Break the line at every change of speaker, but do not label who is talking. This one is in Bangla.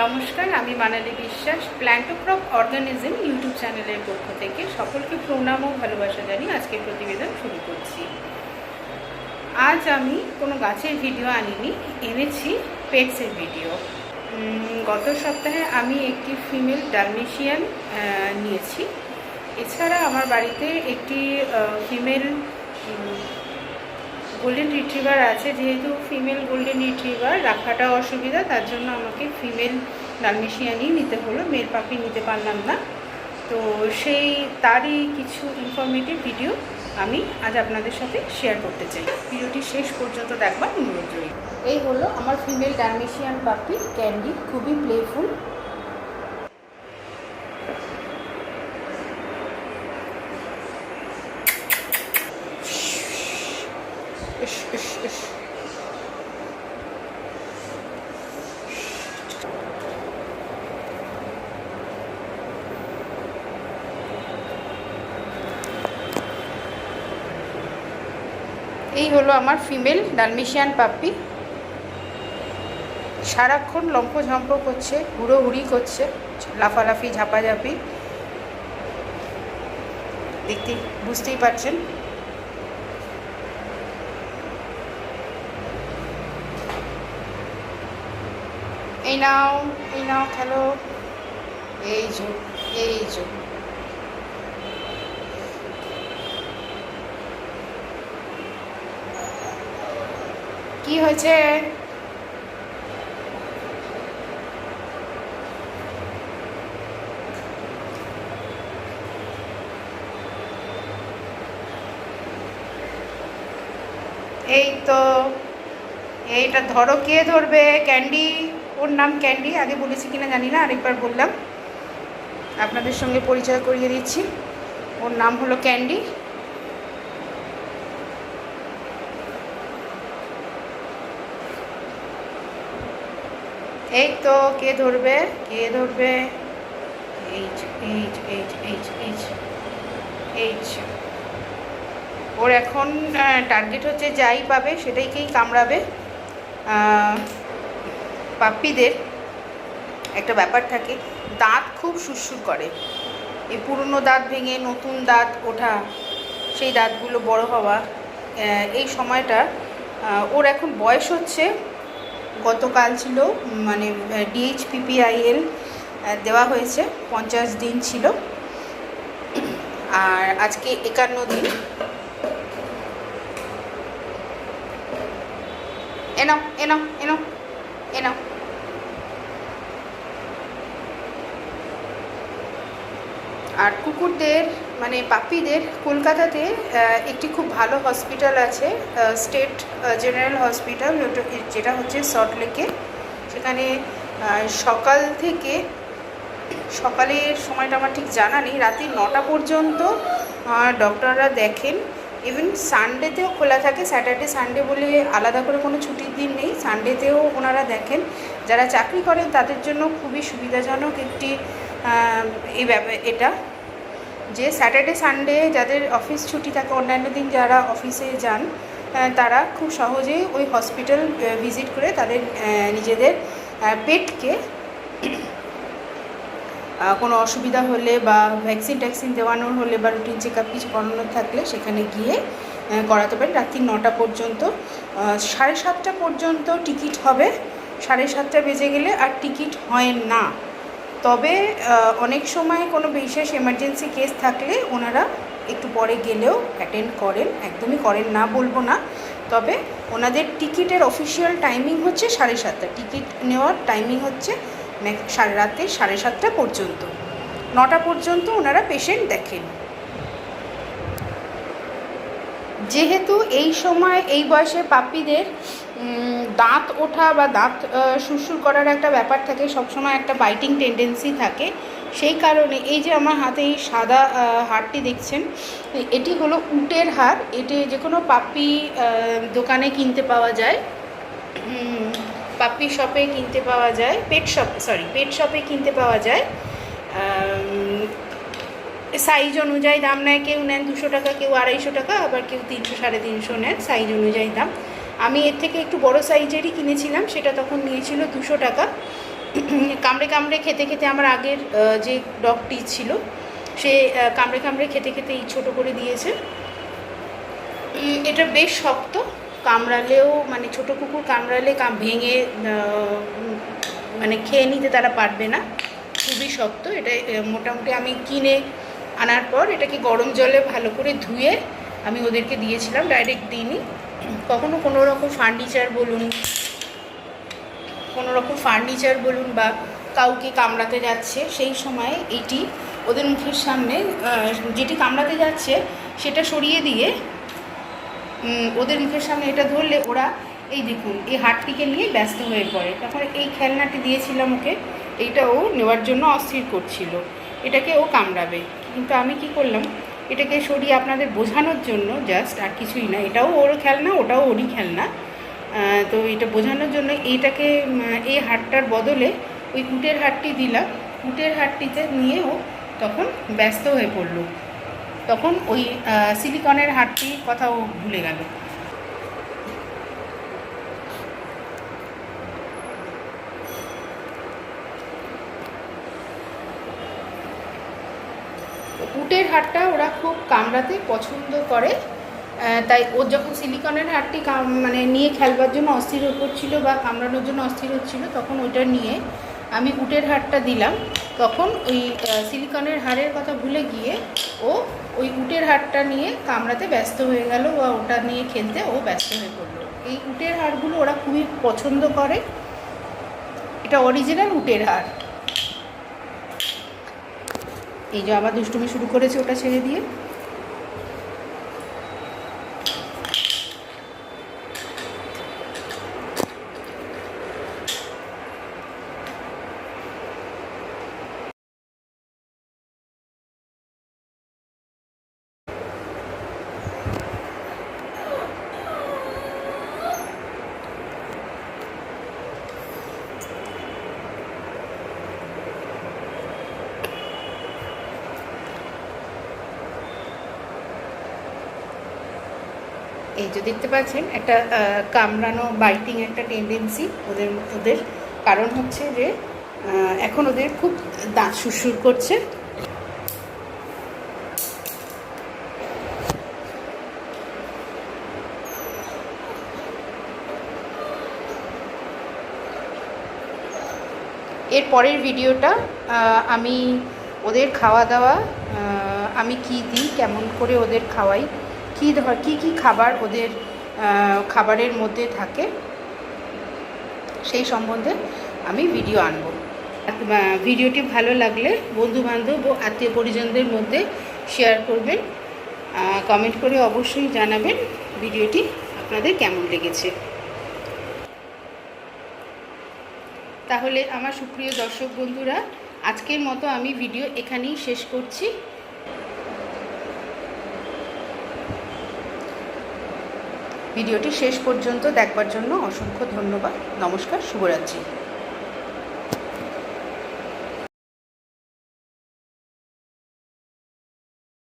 নমস্কার, আমি মানালি বিশ্বাস প্ল্যান্টোক্রপ অর্গানিজম ইউটিউব চ্যানেলের পক্ষ থেকে সকলকে প্রণাম ও ভালোবাসা জানিয়ে আজকের প্রতিবেদন শুরু করছি। আজ আমি কোনো গাছের ভিডিও আনিনি, এনেছি পেটসের ভিডিও গত সপ্তাহে আমি একটি ফিমেল ডালমেশিয়ান নিয়েছি। এছাড়া আমার বাড়িতে একটি ফিমেল গোল্ডেন রিট্রিভার আছে, যেহেতু ফিমেল গোল্ডেন রিট্রিভার রাখাটা অসুবিধা, তার জন্য আমাকে ফিমেল ডালমেশিয়ানই নিতে হলো মেল পাখি নিতে পারলাম না। তো সেই তারই কিছু ইনফরমেটিভ ভিডিও আমি আজ আপনাদের সাথে শেয়ার করতে চাই। ভিডিওটি শেষ পর্যন্ত দেখবার অনুরোধ রইল। এই হলো আমার ফিমেল ডালমেশিয়ান পাপি ক্যান্ডি খুবই প্লেফুল এই হলো আমার ফিমেল ডালমেশিয়ান পাপ্পি। সারাক্ষণ লম্ফঝম্প করছে, হুড়োহুড়ি করছে, লাফালাফি, ঝাপাঝাপি। দেখতে বুঝতেই পারছেন। এই নাও এই নাও, খেলো। এই যো এই যো। কি হয়েছে? এই তো, এইটা ধরো কে ধরবে, ক্যান্ডি? ওর নাম ক্যান্ডি, আগে বলেছি কিনা জানি না, আরেকবার বললাম। আপনাদের সঙ্গে পরিচয় করিয়ে দিচ্ছি। ওর নাম হলো ক্যান্ডি। এই তো, কে ধরবে? কে ধরবে? H H H H H H ওর এখন টার্গেট হচ্ছে যাই পাবে সেটাইকেই কামড়াবে। পাপ্পিদের একটা ব্যাপার থাকে, দাঁত খুব সুরসুর করে। এই পুরনো দাঁত ভেঙে নতুন দাঁত ওঠা, সেই দাঁতগুলো বড় হওয়া এই সময়টা ওর এখন বয়স হচ্ছে, গতকাল ছিল মানে ডিএইচপিপিআইএল দেওয়া হয়েছে, পঞ্চাশ দিন ছিল। আর আজকে একান্ন দিন। এনাও এনাও এনাও এনাও আর কুকুরদের মানে পাপ্পিদের কলকাতাতে একটি খুব ভালো হসপিটাল আছে স্টেট জেনারেল হসপিটাল যেটা হচ্ছে সল্টলেকে সেখানে সকাল থেকে সকালের সময়টা আমার ঠিক জানা নেই, রাত্রি নটা পর্যন্ত ডক্টররা দেখেন। ইভেন সানডেতেও খোলা থাকে স্যাটারডে সানডে বলে আলাদা করে কোনো ছুটির দিন নেই। সানডেতেও ওনারা দেখেন। যারা চাকরি করেন, তাদের জন্য খুবই সুবিধাজনক একটি এই এটা। যে স্যাটারডে, সানডে যাদের অফিস ছুটি থাকে, অন্যান্য দিন যারা অফিসে যান তারা খুব সহজেই ওই হসপিটাল ভিজিট করে তাদের নিজেদের পেটকে কোনো অসুবিধা হলে বা ভ্যাকসিন ট্যাকসিন দেওয়ানোর হলে বা রুটিন চেক আপ কিছু করানোর থাকলে সেখানে গিয়ে করাতে পারেন। রাত্রি নটা পর্যন্ত সাড়ে সাতটা পর্যন্ত টিকিট হবে। সাড়ে সাতটা বেজে গেলে আর টিকিট হয় না। তবে অনেক সময় কোনো বিশেষ এমার্জেন্সি কেস থাকলে ওনারা একটু পরে গেলেও অ্যাটেন্ড করেন। একদমই করেন না বলব না। তবে ওনাদের টিকিটের অফিসিয়াল টাইমিং হচ্ছে সাড়ে সাতটা। টিকিট নেওয়ার টাইমিং হচ্ছে সাড়ে রাতে সাড়ে সাতটা পর্যন্ত। নটা পর্যন্ত ওনারা পেশেন্ট দেখেন। যেহেতু এই সময় এই বয়সে পাপ্পিদের উম, দাঁত ওঠা বা দাঁত সুরসুর করার একটা ব্যাপার থাকে, সবসময় একটা বাইটিং টেন্ডেন্সি থাকে। সেই কারণে এই যে আমার হাতে এই সাদা হারটি দেখছেন, এটি হলো উটের হার। এটি যে কোনো পাপ্পি দোকানে কিনতে পাওয়া যায়। পাপ্পি শপে কিনতে পাওয়া যায় পেট শপ সরি পেট শপে কিনতে পাওয়া যায়। সাইজ অনুযায়ী দাম নেয়, কেউ নেন দুশো টাকা, কেউ আড়াইশো টাকা, আবার কেউ তিনশো, সাড়ে তিনশো নেন সাইজ অনুযায়ী দাম। আমি এর থেকে একটু বড় সাইজেরই কিনেছিলাম, সেটা তখন নিয়েছিল দুশো টাকা। কামড়ে কামড়ে খেতে খেতে আমার আগের যে ডগটি ছিল, সে কামড়ে কামড়ে খেতে খেতে এই ছোটো করে দিয়েছে। এটা বেশ শক্ত, কামড়ালেও মানে ছোট কুকুর কামড়ালে কাম, ভেঙে মানে খেয়ে নিতে তারা পারবে না। খুবই শক্ত, এটা মোটামুটি আমি কিনে আনার পর এটাকে গরম জলে ভালো করে ধুয়ে আমি ওদেরকে দিয়েছিলাম ডাইরেক্ট দিইনি। কখনো কোনো রকম ফার্নিচার বলুন, কোনো রকম ফার্নিচার বলুন বা কাউকে কামড়াতে যাচ্ছে, সেই সময় এটি ওদের মুখের সামনে যেটি কামড়াতে যাচ্ছে সেটা সরিয়ে দিয়ে ওদের মুখের সামনে এটা ধরলে ওরা, এই দেখুন, এই হাতটিকে নিয়ে ব্যস্ত হয়ে পড়ে। তখন এই খেলনাটি দিয়েছিলাম ওকে, এইটা ও নেওয়ার জন্য অস্থির করছিল। এটাকে ও কামড়াবে। কিন্তু আমি কি করলাম এটাকে সরিয়ে আপনাদের বোঝানোর জন্য জাস্ট আর কিছুই না। এটাও ওর খেলনা, ওটাও ওরই খেলনা। তো এটা বোঝানোর জন্য এইটাকে এই হাটটার বদলে ওই উটের হাটটি দিলাম। উটের হাটটিতে নিয়েও তখন ব্যস্ত হয়ে পড়ল। তখন ওই সিলিকনের হাটটির কথাও ভুলে গেল। উটের হাটটা ওরা খুব কামড়াতে পছন্দ করে। তাই ও যখন সিলিকনের হাটটি মানে নিয়ে খেলবার জন্য অস্থির পড়ছিল বা কামড়ানোর জন্য অস্থির হচ্ছিল, তখন ওইটা নিয়ে আমি উটের হাটটা দিলাম। তখন ওই সিলিকনের হাড়ের কথা ভুলে গিয়ে ও ওই উটের হাড়টা নিয়ে কামড়াতে ব্যস্ত হয়ে গেল বা ওটা নিয়ে খেলতে ও ব্যস্ত হয়ে পড়ল। এই উটের হাড়গুলো ওরা খুবই পছন্দ করে। এটা অরিজিনাল উটের হাড় এই যে আবার দুষ্টুমি শুরু করেছে ওটা ছেড়ে দিয়ে। এই যে দেখতে পাচ্ছেন, একটা কামড়ানো বাইটিং একটা টেন্ডেন্সি ওদের ওদের কারণ হচ্ছে যে এখন ওদের খুব দাঁত সুরসুর করছে। এর পরের ভিডিওটা আমি ওদের খাওয়া দাওয়া আমি কি দিই, কেমন করে ওদের খাওয়াই কী ধর, কী কী খাবার ওদের খাবারের মধ্যে থাকে সেই সম্বন্ধে আমি ভিডিও আনব। ভিডিওটি ভালো লাগলে বন্ধুবান্ধব ও আত্মীয় পরিজনদের মধ্যে শেয়ার করবেন। কমেন্ট করে অবশ্যই জানাবেন ভিডিওটি আপনাদের কেমন লেগেছে। তাহলে আমার সুপ্রিয় দর্শক বন্ধুরা, আজকের মতো আমি ভিডিও এখানেই শেষ করছি। ভিডিওটি শেষ পর্যন্ত দেখবার জন্য অসংখ্য ধন্যবাদ। নমস্কার শুভরাত্রি।